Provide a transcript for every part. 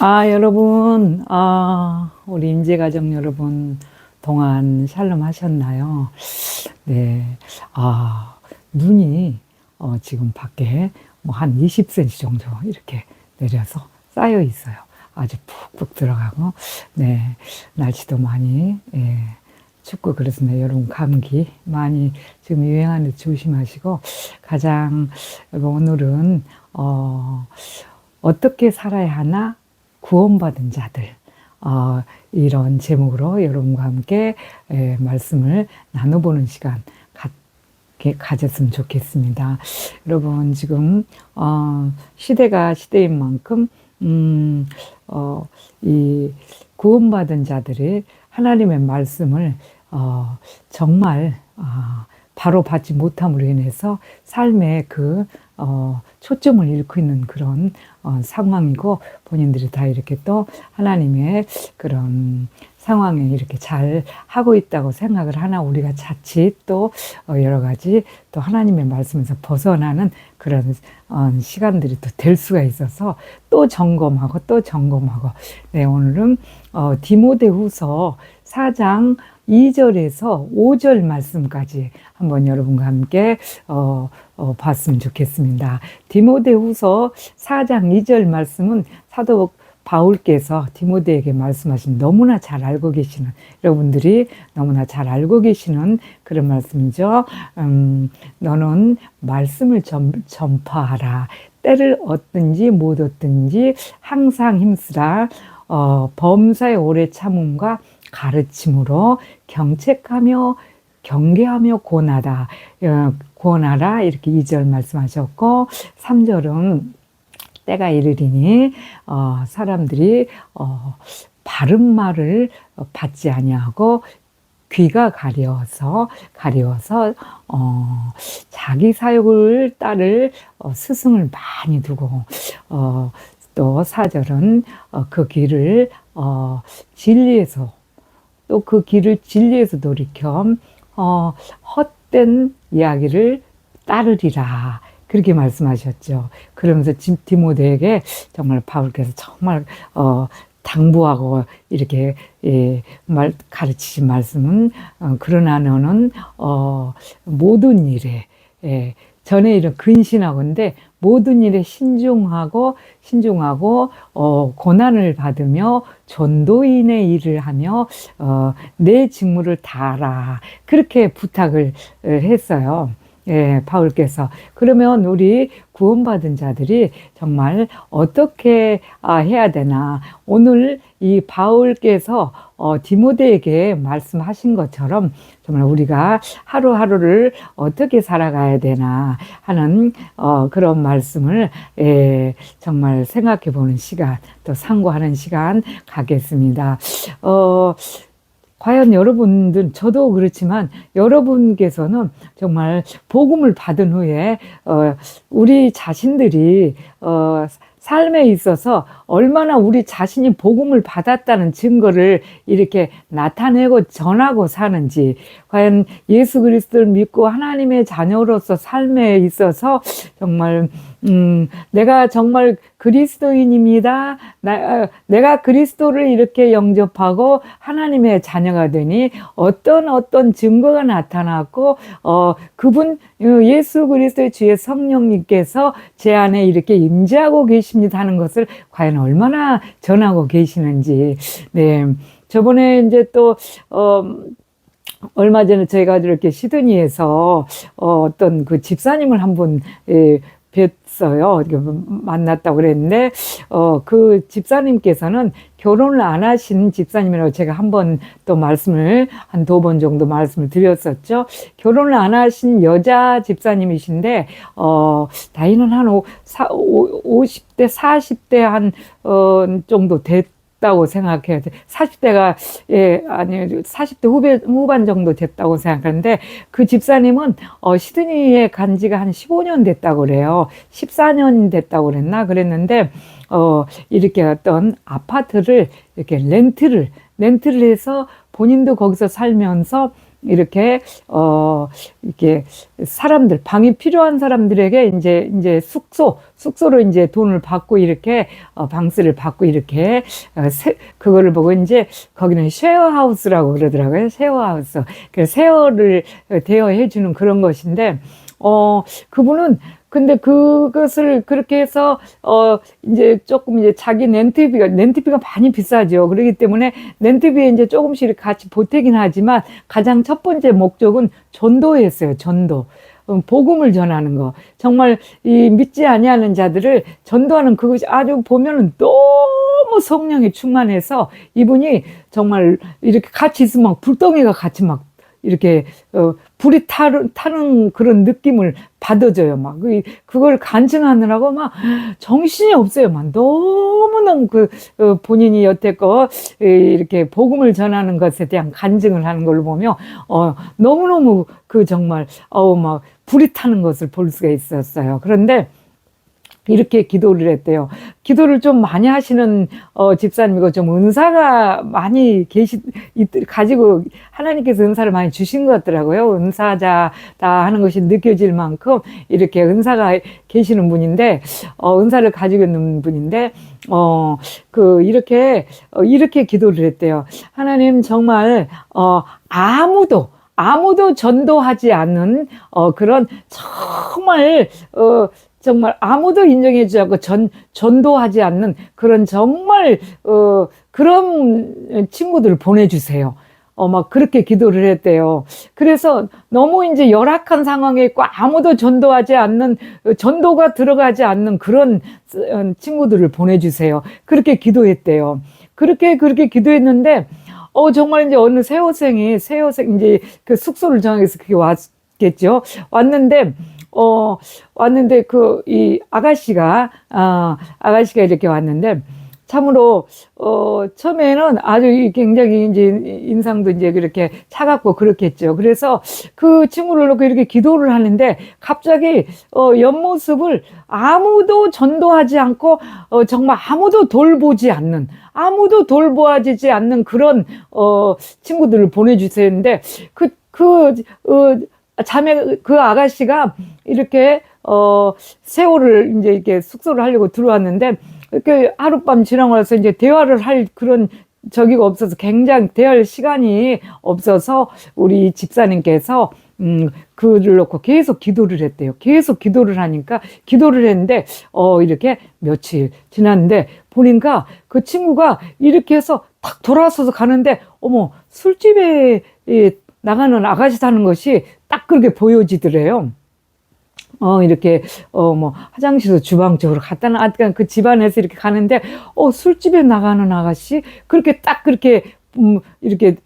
아, 여러분, 아, 우리 인재가정 여러분, 동안 샬롬 하셨나요? 네. 아, 눈이, 어, 지금 밖에 뭐 한 20cm 정도 이렇게 내려서 쌓여 있어요. 아주 푹푹 들어가고, 네. 날씨도 많이, 예, 춥고 그렇습니다. 여러분, 감기 많이 지금 유행하는데 조심하시고, 가장, 오늘은, 어, 어떻게 살아야 하나? 구원받은 자들. 어, 이런 제목으로 여러분과 함께 에, 말씀을 나눠보는 시간 가, 게, 가졌으면 좋겠습니다. 여러분, 지금, 어, 시대가 시대인 만큼, 음, 어, 이 구원받은 자들이 하나님의 말씀을, 어, 정말, 아, 바로 받지 못함으로 인해서 삶의 그 어, 초점을 잃고 있는 그런 어, 상황이고 본인들이 다 이렇게 또 하나님의 그런 상황에 이렇게 잘 하고 있다고 생각을 하나 우리가 자칫 또 어, 여러 가지 또 하나님의 말씀에서 벗어나는 그런 어, 시간들이 또 될 수가 있어서 또 점검하고 또 점검하고. 네 오늘은 어, 디모데후서 4장 2절에서 5절 말씀까지 한번 여러분과 함께 어, 어, 봤으면 좋겠습니다. 디모데후서 4장 2절 말씀은 사도 바울께서 디모데에게 말씀하신 너무나 잘 알고 계시는 여러분들이 너무나 잘 알고 계시는 그런 말씀이죠. 음, 너는 말씀을 전, 전파하라. 때를 얻든지 못 얻든지 항상 힘쓰라. 어, 범사의 오래 참음과 가르침으로 경책하며 경계하며 권하다. 어, 권하라. 이렇게 2절 말씀하셨고, 3절은 때가 이르리니, 어, 사람들이, 어, 바른 말을 받지 아니하고, 귀가 가려워서, 가려워서, 어, 자기 사욕을 따를 어, 스승을 많이 두고, 어, 또 4절은 어, 그 길을 어, 진리에서 또 그 길을 진리에서 돌이켜 어, 헛된 이야기를 따르리라. 그렇게 말씀하셨죠. 그러면서 디모데에게 정말 바울께서 정말 어, 당부하고 이렇게 예, 말 가르치신 말씀은 어, 그러나 너는 어, 모든 일에 예, 전에 이런 근신하고인데 모든 일에 신중하고 신중하고 어, 고난을 받으며 전도인의 일을 하며 어, 내 직무를 다하라 그렇게 부탁을 했어요. 예, 바울께서 그러면 우리 구원받은 자들이 정말 어떻게 아, 해야 되나 오늘 이 바울께서 어, 디모데에게 말씀하신 것처럼 정말 우리가 하루하루를 어떻게 살아가야 되나 하는 어, 그런 말씀을 예, 정말 생각해 보는 시간 또 상고하는 시간 가겠습니다. 어, 과연 여러분들, 저도 그렇지만 여러분께서는 정말 복음을 받은 후에, 어, 우리 자신들이, 어, 삶에 있어서 얼마나 우리 자신이 복음을 받았다는 증거를 이렇게 나타내고 전하고 사는지, 과연 예수 그리스도를 믿고 하나님의 자녀로서 삶에 있어서 정말 음, 내가 정말 그리스도인입니다. 나, 어, 내가 그리스도를 이렇게 영접하고 하나님의 자녀가 되니 어떤 어떤 증거가 나타났고, 어, 그분, 어, 예수 그리스도의 주의 성령님께서 제 안에 이렇게 임재하고 계십니다 하는 것을 과연 얼마나 전하고 계시는지, 네. 저번에 이제 또, 어, 얼마 전에 저희가 이렇게 시드니에서 어, 어떤 그 집사님을 한분 예, 뵀어요. 만났다고 그랬는데, 어, 그 집사님께서는 결혼을 안 하신 집사님이라고 제가 한 번 또 말씀을, 한 두 번 정도 말씀을 드렸었죠. 결혼을 안 하신 여자 집사님이신데, 어, 나이는 한 오, 사, 오, 50대, 40대 한, 어, 정도 됐 다고 생각해야 돼. 40대가, 예, 아니, 40대 후배, 후반 정도 됐다고 생각하는데, 그 집사님은, 어, 시드니에 간 지가 한 15년 됐다고 그래요. 14년 됐다고 그랬나? 그랬는데, 어, 이렇게 어떤 아파트를, 이렇게 렌트를, 렌트를 해서 본인도 거기서 살면서, 이렇게 어 이렇게 사람들 방이 필요한 사람들에게 이제 이제 숙소 숙소로 이제 돈을 받고 이렇게 어 방세를 받고 이렇게 어 세, 그거를 보고 이제 거기는 쉐어하우스라고 그러더라고요. 쉐어하우스. 그 쉐어를 대여해 주는 그런 것인데 어 그분은 근데 그것을 그렇게 해서 어 이제 조금 이제 자기 렌트비가 렌트비가 많이 비싸죠. 그렇기 때문에 렌트비에 이제 조금씩 같이 보태긴 하지만 가장 첫 번째 목적은 전도였어요. 전도. 음, 복음을 전하는 거. 정말 이 믿지 아니하는 자들을 전도하는 그것이 아주 보면은 너무 성령이 충만해서 이분이 정말 이렇게 같이 있으면 막 불덩이가 같이 막 이렇게 어, 불이 타는, 타는 그런 느낌을 받아줘요. 막 그, 그걸 간증하느라고 막 정신이 없어요. 막 너무너무 그 어, 본인이 여태껏 에, 이렇게 복음을 전하는 것에 대한 간증을 하는 걸로 보면 어, 너무너무 그 정말 어우 막 불이 타는 것을 볼 수가 있었어요. 그런데 이렇게 기도를 했대요. 기도를 좀 많이 하시는 어, 집사님이고 좀 은사가 많이 계시 있- 가지고 하나님께서 은사를 많이 주신 것 같더라고요. 은사자다 하는 것이 느껴질 만큼 이렇게 은사가 계시는 분인데 어, 은사를 가지고 있는 분인데 어, 그 이렇게 어, 이렇게 기도를 했대요. 하나님 정말 어, 아무도 아무도 전도하지 않는 어, 그런 정말 어, 정말 아무도 인정해주지 않고 전, 전도하지 않는 그런 정말, 어, 그런 친구들을 보내주세요. 어, 막 그렇게 기도를 했대요. 그래서 너무 이제 열악한 상황에 있고 아무도 전도하지 않는, 어, 전도가 들어가지 않는 그런 어, 친구들을 보내주세요. 그렇게 기도했대요. 그렇게, 그렇게 기도했는데, 어, 정말 이제 어느 새호생이, 새호생, 이제 그 숙소를 정해서 그게 왔겠죠. 왔는데, 어, 왔는데 그, 이 아가씨가, 아, 아가씨가 이렇게 왔는데, 참으로, 어, 처음에는 아주 이 굉장히 이제 인상도 이제 그렇게 차갑고 그렇겠죠. 그래서 그 친구를 놓고 이렇게 기도를 하는데 갑자기, 어, 옆모습을 아무도 전도하지 않고, 어, 정말 아무도 돌보지 않는, 아무도 돌보아지지 않는 그런, 어, 친구들을 보내주세요는데, 그, 그, 어, 자매, 그 아가씨가 이렇게, 어, 세월을 이제 이렇게 숙소를 하려고 들어왔는데, 이렇게 하룻밤 지나고 나서 이제 대화를 할 그런 저기가 없어서 굉장히 대화할 시간이 없어서 우리 집사님께서 음, 그를 놓고 계속 기도를 했대요. 계속 기도를 하니까 기도를 했는데, 어, 이렇게 며칠 지났는데, 보니까 그 친구가 이렇게 해서 탁 돌아서서 가는데, 어머, 술집에 이, 나가는 아가씨 사는 것이 딱 그렇게 보여지더래요. 어, 이렇게, 어, 뭐, 화장실에서 주방 쪽으로 갔다 나, 그 집안에서 이렇게 가는데, 어, 술집에 나가는 아가씨? 그렇게 딱 그렇게, 음, 이렇게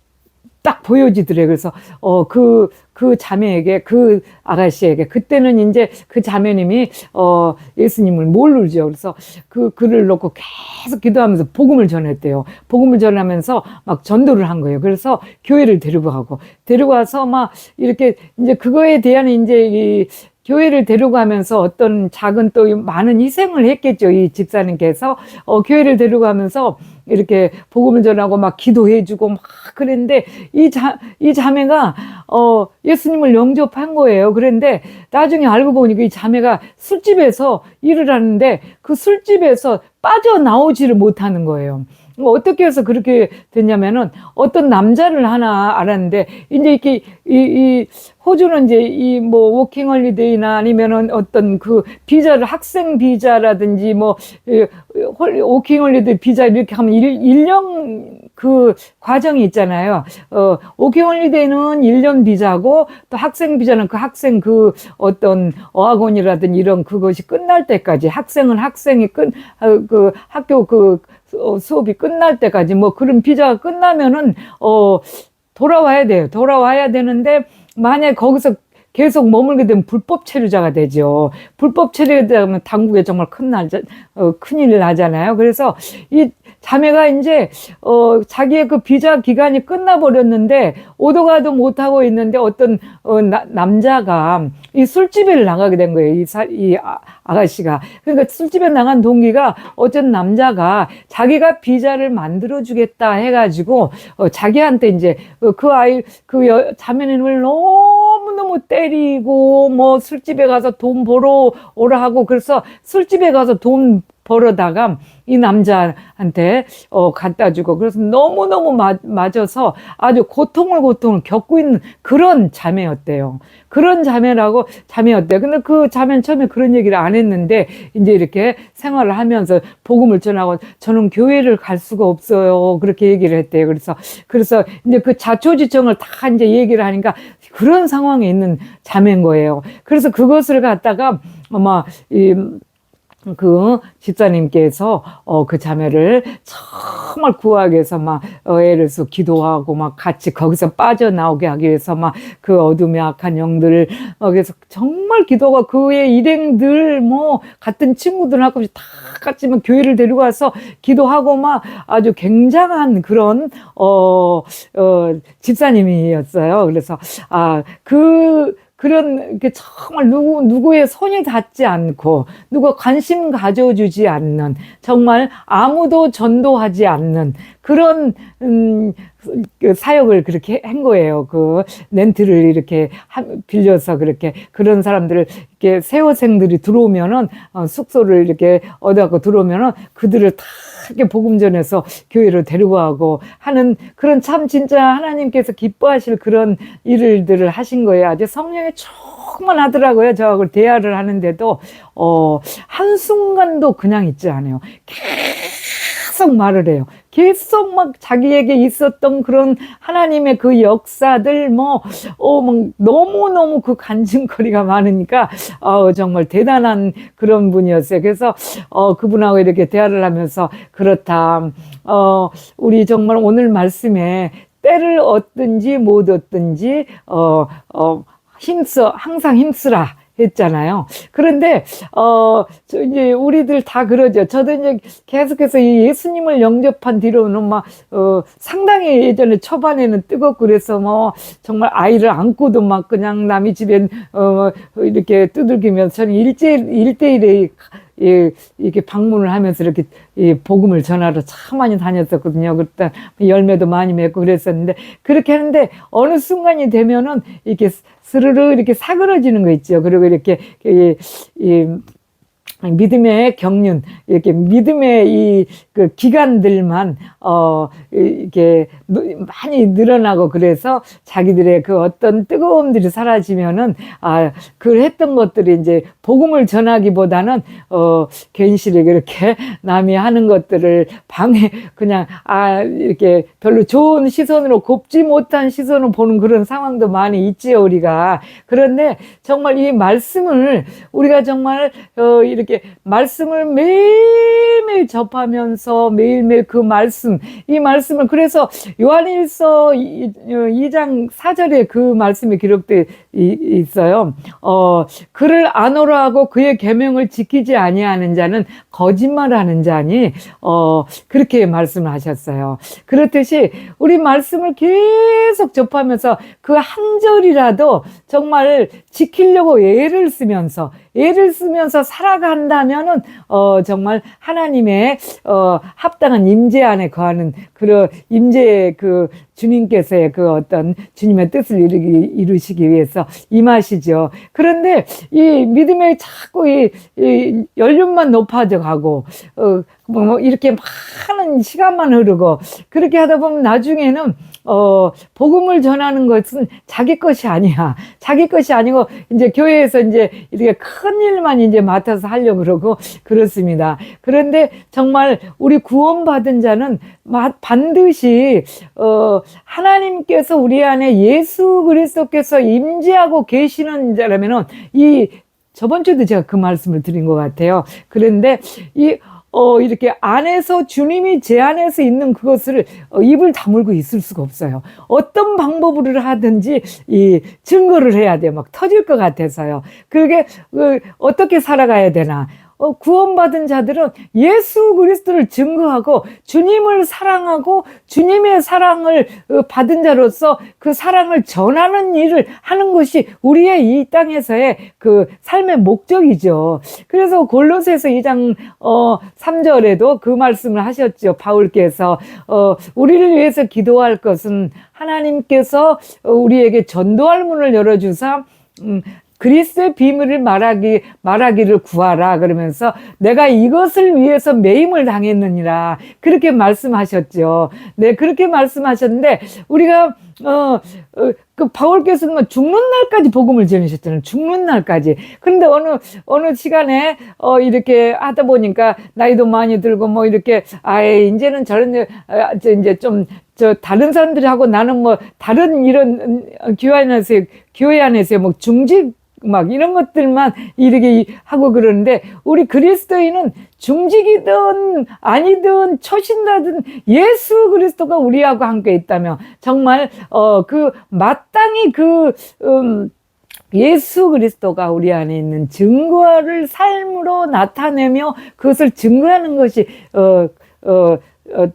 딱 보여지더래요. 그래서, 어, 그, 그 자매에게, 그 아가씨에게, 그때는 이제 그 자매님이, 어, 예수님을 모르죠. 그래서 그 글을 놓고 계속 기도하면서 복음을 전했대요. 복음을 전하면서 막 전도를 한 거예요. 그래서 교회를 데리고 가고, 데리고 와서 막 이렇게 이제 그거에 대한 이제 이, 교회를 데려가면서 어떤 작은 또 많은 희생을 했겠죠. 이 집사님께서 어, 교회를 데려가면서 이렇게 복음을 전하고 막 기도해주고 막 그랬는데 이 자, 이 자매가 어, 예수님을 영접한 거예요. 그런데 나중에 알고 보니까 이 자매가 술집에서 일을 하는데 그 술집에서 빠져나오지를 못하는 거예요. 뭐 어떻게 해서 그렇게 됐냐면은 어떤 남자를 하나 알았는데 이제 이렇게 이, 이 호주는 이제 이 뭐 워킹 홀리데이나 아니면은 어떤 그 비자를 학생 비자라든지 뭐 이, 홀- 워킹 홀리데이 비자 이렇게 하면 일, 일년 그 과정이 있잖아요. 어 워킹 홀리데이는 일년 비자고 또 학생 비자는 그 학생 그 어떤 어학원이라든지 이런 그것이 끝날 때까지 학생은 학생이 끝그 학교 그 어, 수업이 끝날 때까지 뭐 그런 비자가 끝나면은 어 돌아와야 돼요. 돌아와야 되는데 만약 거기서 계속 머물게 되면 불법 체류자가 되죠. 불법 체류가 되면 당국에 정말 큰 날, 어, 큰일 나잖아요. 그래서 이 자매가 이제 어 자기의 그 비자 기간이 끝나버렸는데 오도 가도 못하고 있는데 어떤 어, 나, 남자가 이 술집에 나가게 된 거예요. 이, 사, 이 아, 아가씨가 그러니까 술집에 나간 동기가 어떤 남자가 자기가 비자를 만들어 주겠다 해가지고 어, 자기한테 이제 어, 그 아이 그 여, 자매님을 너무 너무 때리고 뭐 술집에 가서 돈 벌어 오라 하고 그래서 술집에 가서 돈 벌어다가 이 남자한테 어 갖다 주고 그래서 너무 너무 맞아서 아주 고통을 고통을 겪고 있는 그런 자매였대요. 그런 자매라고 자매였대. 근데 그 자매는 처음에 그런 얘기를 안 했는데 이제 이렇게 생활을 하면서 복음을 전하고 저는 교회를 갈 수가 없어요. 그렇게 얘기를 했대요. 그래서 그래서 이제 그 자초지청을 다 이제 얘기를 하니까 그런 상황에 있는 자매인 거예요. 그래서 그것을 갖다가 아마 이 그 집사님께서 어 그 자매를 정말 구하기 위해서 막 어, 애를 써 기도하고 막 같이 거기서 빠져나오게 하기 위해서 막 그 어둠의 악한 영들을 어 그래서 정말 기도가 그의 일행들 뭐 같은 친구들하고 다 같이 막 교회를 데려가서 기도하고 막 아주 굉장한 그런 어, 어 집사님이었어요. 그래서 아그 그런 게 정말 누구 누구의 손이 닿지 않고 누구 관심 가져주지 않는 정말 아무도 전도하지 않는 그런 음, 그 사역을 그렇게 한 거예요. 그 렌트를 이렇게 빌려서 그렇게 그런 사람들을 이렇게 세워생들이 들어오면은 어, 숙소를 이렇게 얻어갖고 들어오면은 그들을 다 이렇게 복음 전해서 교회로 데리고 하는 그런 참 진짜 하나님께서 기뻐하실 그런 일들을 하신 거예요. 아주 성령이 충만하더라고요. 저하고 대화를 하는데도 어 한순간도 그냥 있지 않아요. 계속 말을 해요. 계속 막 자기에게 있었던 그런 하나님의 그 역사들 뭐, 어, 막 너무너무 그 간증거리가 많으니까, 어, 정말 대단한 그런 분이었어요. 그래서, 어, 그분하고 이렇게 대화를 하면서, 그렇다. 어, 우리 정말 오늘 말씀에 때를 얻든지 못 얻든지, 어, 어, 힘써, 항상 힘쓰라. 했잖아요. 그런데 어 이제 우리들 다 그러죠. 저도 이제 계속해서 이 예수님을 영접한 뒤로는 막 어, 상당히 예전에 초반에는 뜨겁고 그래서 뭐 정말 아이를 안고도 막 그냥 남의 집에 어 이렇게 두들기면서 저는 일제 일대일에 예, 이렇게 방문을 하면서 이렇게 이 복음을 전하러 참 많이 다녔었거든요. 그때 열매도 많이 맺고 그랬었는데 그렇게 하는데 어느 순간이 되면은 이렇게 스르르 이렇게 사그러지는 거 있죠. 그리고 이렇게 이, 이 믿음의 경륜, 이렇게 믿음의 이 그 기간들만, 어, 이렇게 많이 늘어나고 그래서 자기들의 그 어떤 뜨거움들이 사라지면은, 아, 그 했던 것들이 이제 복음을 전하기보다는, 어, 괜시리 그렇게 남이 하는 것들을 방해, 그냥, 아, 이렇게 별로 좋은 시선으로 곱지 못한 시선으로 보는 그런 상황도 많이 있지요, 우리가. 그런데 정말 이 말씀을 우리가 정말, 어, 이렇게 이렇게 말씀을 매일매일 접하면서 매일매일 그 말씀, 이 말씀을 그래서 요한일서 2장 4절에 그 말씀이 기록되어 있어요. 어, 그를 안오라 하고 그의 계명을 지키지 아니하는 자는 거짓말하는 자니 어, 그렇게 말씀하셨어요. 그렇듯이 우리 말씀을 계속 접하면서 그 한 절이라도 정말 지키려고 애를 쓰면서 애를 쓰면서 살아간다면은 어 정말 하나님의 어 합당한 임재 안에 거하는 그런 임재의 그 주님께서의 그 어떤 주님의 뜻을 이루기, 이루시기 위해서 임하시죠. 그런데 이 믿음의 자꾸 이, 이 연륜만 높아져 가고, 어, 뭐 이렇게 많은 시간만 흐르고, 그렇게 하다 보면 나중에는 어, 복음을 전하는 것은 자기 것이 아니야. 자기 것이 아니고, 이제 교회에서 이제 이렇게 큰 일만 이제 맡아서 하려고 그러고, 그렇습니다. 그런데 정말 우리 구원받은 자는 반드시, 어, 하나님께서 우리 안에 예수 그리스도께서 임재하고 계시는 자라면은, 이, 저번 주도 제가 그 말씀을 드린 것 같아요. 그런데 이 어, 이렇게 안에서 주님이 제 안에서 있는 그것을 어, 입을 다물고 있을 수가 없어요. 어떤 방법으로 하든지 이 증거를 해야 돼요. 막 터질 것 같아서요. 그게 어, 어떻게 살아가야 되나? 어, 구원받은 자들은 예수 그리스도를 증거하고 주님을 사랑하고 주님의 사랑을 어, 받은 자로서 그 사랑을 전하는 일을 하는 것이 우리의 이 땅에서의 그 삶의 목적이죠. 그래서 골로새서 2장 어 3절에도 그 말씀을 하셨죠. 바울께서 어 우리를 위해서 기도할 것은 하나님께서 어, 우리에게 전도할 문을 열어 주사 음, 그리스의 비밀을 말하기 말하기를 구하라 그러면서 내가 이것을 위해서 매임을 당했느니라 그렇게 말씀하셨죠. 네 그렇게 말씀하셨는데 우리가 어, 어, 그 바울께서는 뭐 죽는 날까지 복음을 전하셨잖아요. 죽는 날까지. 근데 어느 어느 시간에 어 이렇게 하다 보니까 나이도 많이 들고 뭐 이렇게 아예 이제는 저런 아, 저 이제 좀 저 다른 사람들이 하고 나는 뭐 다른 이런 어, 교회 안에서 교회 안에서 뭐 중직 막 이런 것들만 이렇게 하고 그러는데 우리 그리스도인은 중직이든 아니든 초신자든 예수 그리스도가 우리하고 함께 있다면 정말 어 그 마땅히 그 음, 예수 그리스도가 우리 안에 있는 증거를 삶으로 나타내며 그것을 증거하는 것이 어, 어, 어,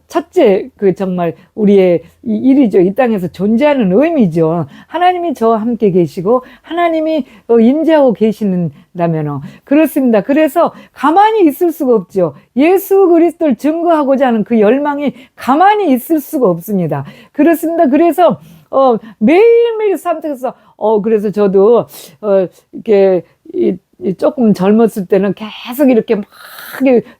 첫째, 그 정말 우리의 이 일이죠. 이 땅에서 존재하는 의미죠. 하나님이 저와 함께 계시고, 하나님이 어, 임재하고 계시는다면, 그렇습니다. 그래서 가만히 있을 수가 없죠. 예수 그리스도를 증거하고자 하는 그 열망이 가만히 있을 수가 없습니다. 그렇습니다. 그래서, 어, 매일매일 삶 속에서, 어, 그래서 저도, 어, 이렇게, 이, 이 조금 젊었을 때는 계속 이렇게 막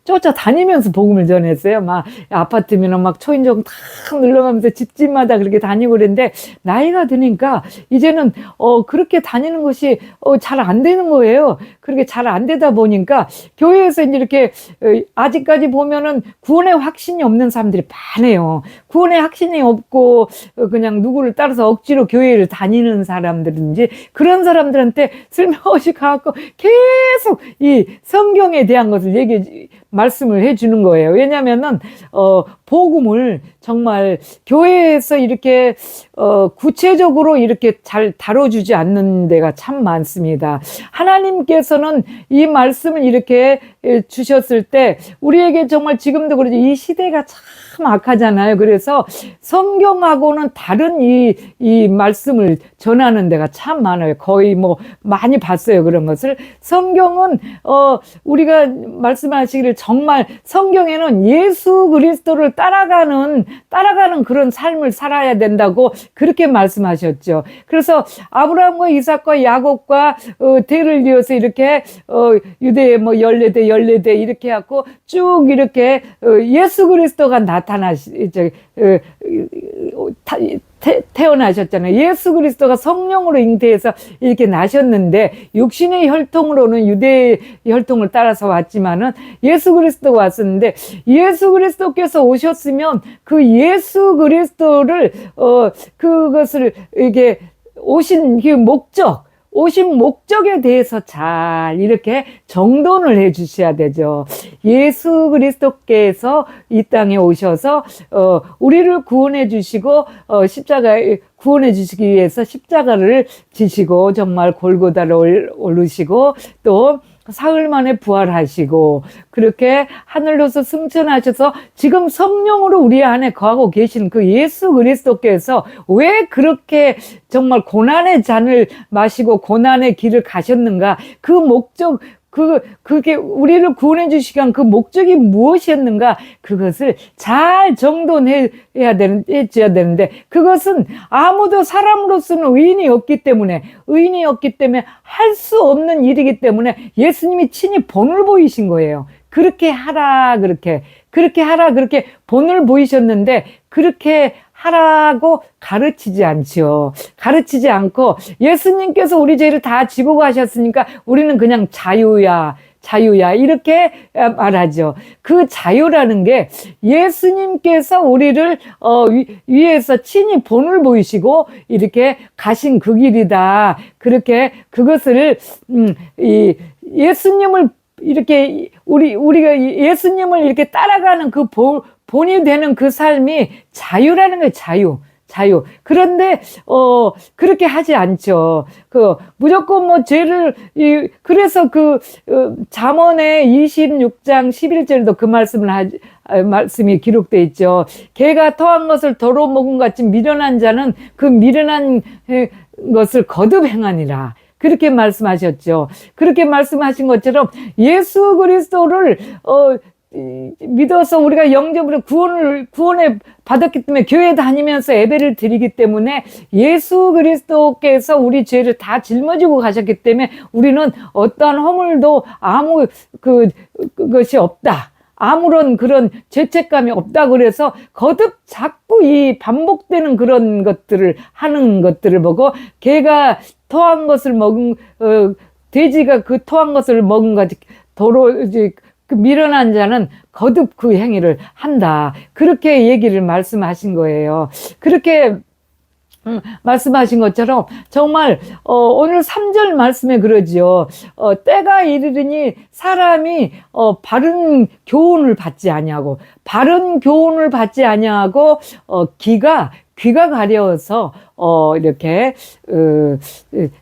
쫓아다니면서 복음을 전했어요. 막 아파트면 막 초인종 탁 눌러가면서 집집마다 그렇게 다니고 그랬는데 나이가 드니까 이제는 어 그렇게 다니는 것이 어 잘 안 되는 거예요. 그렇게 잘 안 되다 보니까 교회에서 이제 이렇게 어, 아직까지 보면은 구원의 확신이 없는 사람들이 많아요. 구원의 확신이 없고 어, 그냥 누구를 따라서 억지로 교회를 다니는 사람들인지 그런 사람들한테 슬며시 가갖고 계속 이 성경에 대한 것을 얘기 말씀을 해주는 거예요. 왜냐하면은 어 복음을 정말 교회에서 이렇게 어 구체적으로 이렇게 잘 다뤄주지 않는 데가 참 많습니다. 하나님께서는 이 말씀을 이렇게 주셨을 때 우리에게 정말 지금도 그러죠. 이 시대가 참 악하잖아요. 그래서 성경하고는 다른 이, 이 말씀을 전하는 데가 참 많아요. 거의 뭐 많이 봤어요. 그런 것을. 성경은, 어, 우리가 말씀하시기를 정말 성경에는 예수 그리스도를 따라가는, 따라가는 그런 삶을 살아야 된다고 그렇게 말씀하셨죠. 그래서 아브라함과 이삭과 야곱과 어, 대를 이어서 이렇게 어, 유대의 뭐 열네 대 열네 대 이렇게 하고 쭉 이렇게 어, 예수 그리스도가 나타 나시 저 어, 어, 태어나셨잖아요. 예수 그리스도가 성령으로 잉태해서 이렇게 나셨는데 육신의 혈통으로는 유대의 혈통을 따라서 왔지만은 예수 그리스도가 왔었는데 예수 그리스도께서 오셨으면 그 예수 그리스도를 어 그것을 이게 오신 그 목적 오신 목적에 대해서 잘 이렇게 정돈을 해 주셔야 되죠. 예수 그리스도께서 이 땅에 오셔서 어 우리를 구원해 주시고 어 십자가에 구원해 주시기 위해서 십자가를 지시고 정말 골고다를 오르시고 또 사흘 만에 부활하시고 그렇게 하늘로서 승천하셔서 지금 성령으로 우리 안에 거하고 계신 그 예수 그리스도께서 왜 그렇게 정말 고난의 잔을 마시고 고난의 길을 가셨는가? 그 목적 그, 그게 우리를 구원해 주시기 위한 그 목적이 무엇이었는가 그것을 잘 정돈해야 되는, 해줘야 되는데 그것은 아무도 사람으로서는 의인이 없기 때문에 의인이 없기 때문에 할 수 없는 일이기 때문에 예수님이 친히 본을 보이신 거예요. 그렇게 하라, 그렇게. 그렇게 하라, 그렇게 본을 보이셨는데 그렇게 하라고 가르치지 않죠. 가르치지 않고 예수님께서 우리 죄를 다 지고 가셨으니까 우리는 그냥 자유야. 자유야. 이렇게 말하죠. 그 자유라는 게 예수님께서 우리를 어, 위, 위에서 친히 본을 보이시고 이렇게 가신 그 길이다. 그렇게 그것을 음, 이 예수님을 이렇게 우리 우리가 예수님을 이렇게 따라가는 그 보, 본이 되는 그 삶이 자유라는 거예요. 자유. 자유. 그런데 어 그렇게 하지 않죠. 그 무조건 뭐 죄를 이 그래서 그 어, 잠언의 26장 11절도 그 말씀을 하 아, 말씀이 기록돼 있죠. 개가 토한 것을 도로 먹은 것 같이 미련한 자는 그 미련한 에, 것을 거듭 행하니라. 그렇게 말씀하셨죠. 그렇게 말씀하신 것처럼 예수 그리스도를 어 이, 믿어서 우리가 영접으로 구원을 구원에 받았기 때문에 교회 다니면서 예배를 드리기 때문에 예수 그리스도께서 우리 죄를 다 짊어지고 가셨기 때문에 우리는 어떠한 허물도 아무 그 그것이 없다. 아무런 그런 죄책감이 없다 그래서 거듭 자꾸 이 반복되는 그런 것들을 하는 것들을 보고 개가 토한 것을 먹은 어, 돼지가 그 토한 것을 먹은 것 도로 이제 그 미련한 자는 거듭 그 행위를 한다. 그렇게 얘기를 말씀하신 거예요. 그렇게 음, 말씀하신 것처럼 정말 어, 오늘 3절 말씀에 그러지요. 어, 때가 이르르니 사람이 어, 바른 교훈을 받지 아니하고 바른 교훈을 받지 아니하고 어, 기가 귀가 가려워서 어 이렇게 어,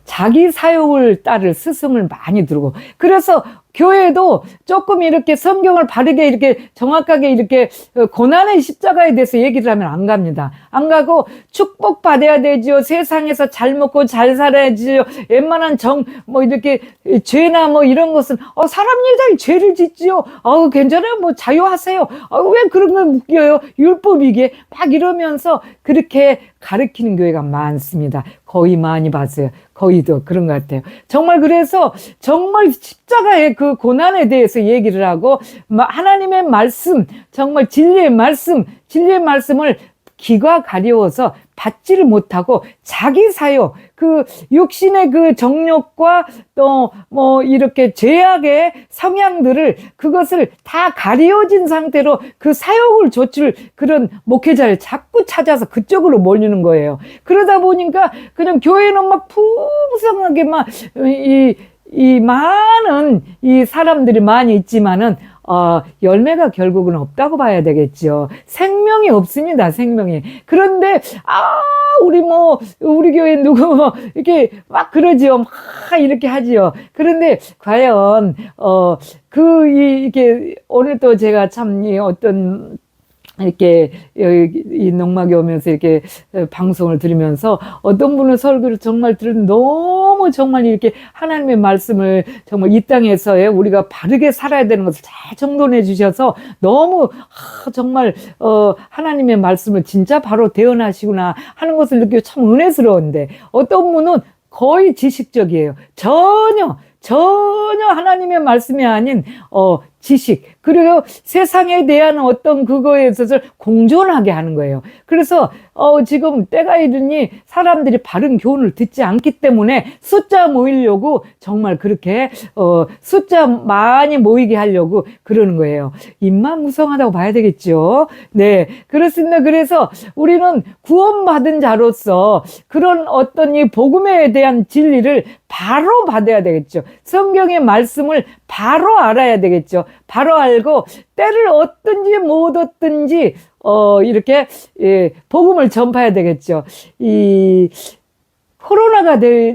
자기 사욕을 따를 스승을 많이 두고 그래서 교회도 조금 이렇게 성경을 바르게 이렇게 정확하게 이렇게 어, 고난의 십자가에 대해서 얘기를 하면 안 갑니다. 안 가고 축복 받아야 되지요. 세상에서 잘 먹고 잘 살아야지요. 웬만한 정 뭐 이렇게 죄나 뭐 이런 것은 어 사람 일당 죄를 짓지요. 어 괜찮아요. 뭐 자유하세요. 어왜 그런 걸 묶여요? 율법 이게 막 이러면서 그렇게 가르치는 교회가 많습니다. 거의 많이 봤어요. 거의도 그런 것 같아요. 정말 그래서 정말 십자가의 그 고난에 대해서 얘기를 하고 하나님의 말씀, 정말 진리의 말씀, 진리의 말씀을 기가 가려워서 받지를 못하고 자기 사요, 그 육신의 그 정욕과 또 뭐 이렇게 죄악의 성향들을 그것을 다 가려진 상태로 그 사욕을 조칠 그런 목회자를 자꾸 찾아서 그쪽으로 몰리는 거예요. 그러다 보니까 그냥 교회는 막 풍성하게 막 이, 이 많은 이 사람들이 많이 있지만은 어, 열매가 결국은 없다고 봐야 되겠죠. 생명이 없습니다, 생명이. 그런데, 아, 우리 뭐, 우리 교회 누구 뭐, 이렇게 막 그러지요. 막 이렇게 하지요. 그런데, 과연, 어, 그, 이, 이게, 오늘 또 제가 참, 이 어떤, 이렇게 이 농막에 오면서 이렇게 방송을 들으면서 어떤 분은 설교를 정말 들은 너무 정말 이렇게 하나님의 말씀을 정말 이 땅에서의 우리가 바르게 살아야 되는 것을 잘 정돈해 주셔서 너무 정말 어 하나님의 말씀을 진짜 바로 대언하시구나 하는 것을 느끼고 참 은혜스러운데 어떤 분은 거의 지식적이에요. 전혀 전혀 하나님의 말씀이 아닌 어 지식 그리고 세상에 대한 어떤 그거에 있어서 공존하게 하는 거예요. 그래서 어 지금 때가 이르니 사람들이 바른 교훈을 듣지 않기 때문에 숫자 모이려고 정말 그렇게 어 숫자 많이 모이게 하려고 그러는 거예요. 입만 무성하다고 봐야 되겠죠. 네. 그렇습니다. 그래서 우리는 구원받은 자로서 그런 어떤 이 복음에 대한 진리를 바로 받아야 되겠죠. 성경의 말씀을 바로 알아야 되겠죠. 바로 알고 때를 얻든지 못 얻든지 어 이렇게 예, 복음을 전파해야 되겠죠. 이 코로나가 돼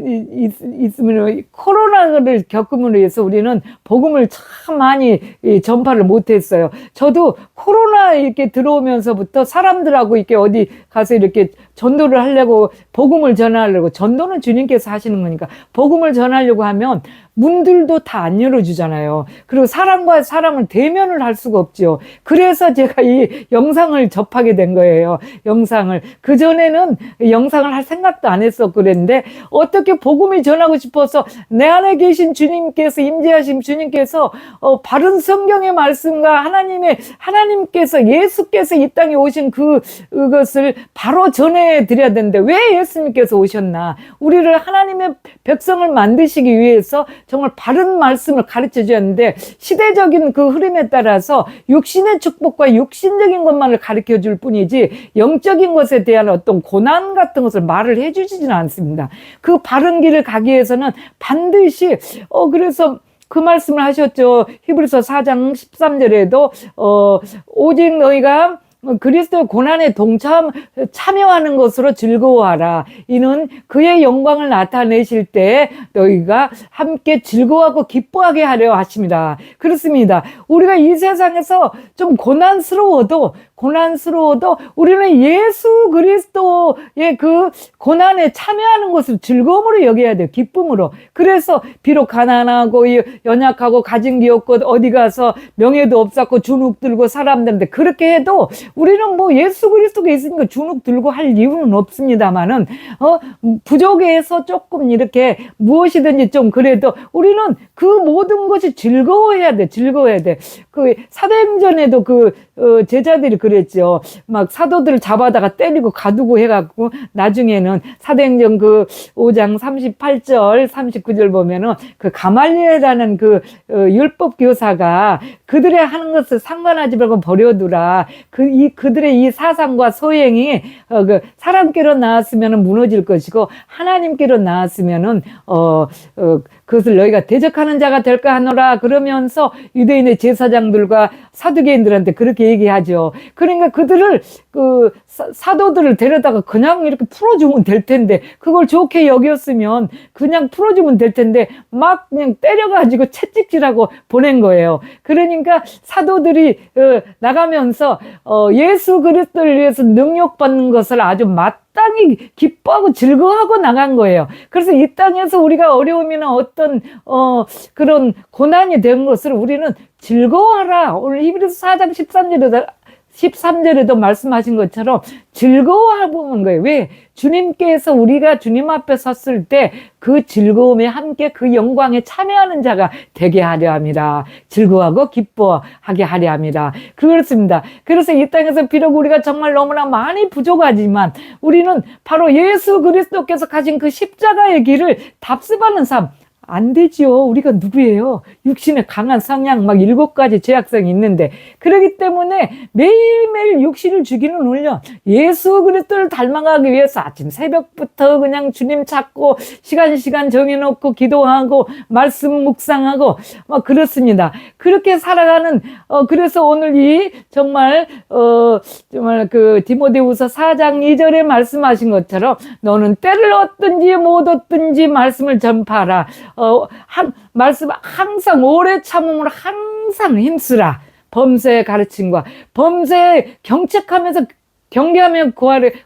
있으면 코로나를 겪음으로 해서 우리는 복음을 참 많이 전파를 못했어요. 저도 코로나 이렇게 들어오면서부터 사람들하고 이렇게 어디 가서 이렇게 전도를 하려고 복음을 전하려고 전도는 주님께서 하시는 거니까 복음을 전하려고 하면 문들도 다 안 열어주잖아요. 그리고 사람과 사람을 대면을 할 수가 없죠. 그래서 제가 이 영상을 접하게 된 거예요. 영상을. 그 전에는 영상을 할 생각도 안 했었고 그랬는데 어떻게 복음이 전하고 싶어서 내 안에 계신 주님께서 임재하신 주님께서 어, 바른 성경의 말씀과 하나님의 하나님께서 예수께서 이 땅에 오신 그 그것을 바로 전해 드려야 되는데 왜 예수님께서 오셨나? 우리를 하나님의 백성을 만드시기 위해서 정말 바른 말씀을 가르쳐 주었는데 시대적인 그 흐름에 따라서 육신의 축복과 육신적인 것만을 가르쳐 줄 뿐이지 영적인 것에 대한 어떤 고난 같은 것을 말을 해 주지는 않습니다. 그 바른 길을 가기 위해서는 반드시 어 그래서 그 말씀을 하셨죠. 히브리서 4장 13절에도 어 오직 너희가 그리스도의 고난에 동참 참여하는 것으로 즐거워하라. 이는 그의 영광을 나타내실 때 너희가 함께 즐거워하고 기뻐하게 하려 하십니다. 그렇습니다. 우리가 이 세상에서 좀 고난스러워도 고난스러워도 우리는 예수 그리스도의 그 고난에 참여하는 것을 즐거움으로 여겨야 돼요. 기쁨으로. 그래서 비록 가난하고 연약하고 가진 게 없고 어디 가서 명예도 없었고 주눅 들고 사람들한테 그렇게 해도 우리는 뭐 예수 그리스도가 있으니까 주눅 들고 할 이유는 없습니다만은 어 부족해서 조금 이렇게 무엇이든지 좀 그래도 우리는 그 모든 것이 즐거워해야 돼. 즐거워해야 돼. 그 사도행전에도 그 어, 제자들이 그랬죠. 막 사도들을 잡아다가 때리고 가두고 해갖고 나중에는 사도행전 그 5장 38절 39절 보면은 그 가말리엘이라는 그 어, 율법 교사가 그들의 하는 것을 상관하지 말고 버려두라. 그 이 그들의 이 사상과 소행이 어, 그 사람께로 나왔으면은 무너질 것이고 하나님께로 나왔으면은 어, 어 그것을 너희가 대적하는 자가 될까 하노라 그러면서 유대인의 제사장들과 사두개인들한테 그렇게 얘기하죠. 그러니까 그들을 그 사 도들을 데려다가 그냥 이렇게 풀어주면 될 텐데 그걸 좋게 여겼으면 그냥 풀어주면 될 텐데 막 그냥 때려가지고 채찍질하고 보낸 거예요. 그러니까 사도들이 어, 나가면서 어, 예수 그리스도를 위해서 능력받는 것을 아주 맛 땅이 기뻐하고 즐거워하고 나간 거예요. 그래서 이 땅에서 우리가 어려움이나 어떤 어 그런 고난이 된 것을 우리는 즐거워하라. 오늘 히브리서 4장 13절에도 13절에도 말씀하신 것처럼 즐거워하는 거예요. 왜? 주님께서 우리가 주님 앞에 섰을 때 그 즐거움에 함께 그 영광에 참여하는 자가 되게 하려 합니다. 즐거워하고 기뻐하게 하려 합니다. 그렇습니다. 그래서 이 땅에서 비록 우리가 정말 너무나 많이 부족하지만 우리는 바로 예수 그리스도께서 가진 그 십자가의 길을 답습하는 삶, 안 되지요. 우리가 누구예요? 육신의 강한 성향, 막 일곱 가지 죄악성이 있는데. 그러기 때문에 매일매일 육신을 죽이는 훈련, 예수 그리스도를 닮아가기 위해서 아침 새벽부터 그냥 주님 찾고, 시간, 시간 정해놓고 기도하고, 말씀 묵상하고, 막 그렇습니다. 그렇게 살아가는, 어, 그래서 오늘 이 정말, 어, 정말 그 디모데후서 4장 2절에 말씀하신 것처럼, 너는 때를 얻든지 못 얻든지 말씀을 전파하라. 어, 한, 말씀 항상 오래 참음으로 항상 힘쓰라. 범죄의 가르침과 범죄 경책하면서 경계하면 구하를 그,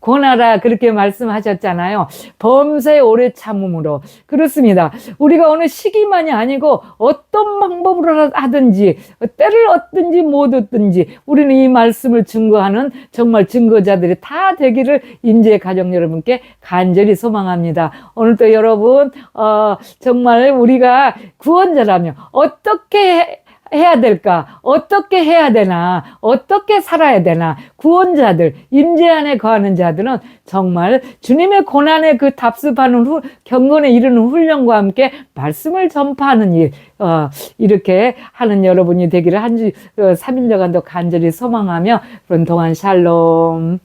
권하라 그렇게 말씀하셨잖아요. 범죄 오래 참음으로 그렇습니다. 우리가 어느 시기만이 아니고 어떤 방법으로 하든지 때를 얻든지 못 얻든지 우리는 이 말씀을 증거하는 정말 증거자들이 다 되기를 임재 가정 여러분께 간절히 소망합니다. 오늘도 여러분 어, 정말 우리가 구원자라면 어떻게 해야 될까? 어떻게 해야 되나? 어떻게 살아야 되나? 구원자들, 임재 안에 거하는 자들은 정말 주님의 고난에 그 답습하는 후, 경건에 이르는 훈련과 함께 말씀을 전파하는 일, 어, 이렇게 하는 여러분이 되기를 한 주, 어, 3일여간도 간절히 소망하며, 그런 동안 샬롬.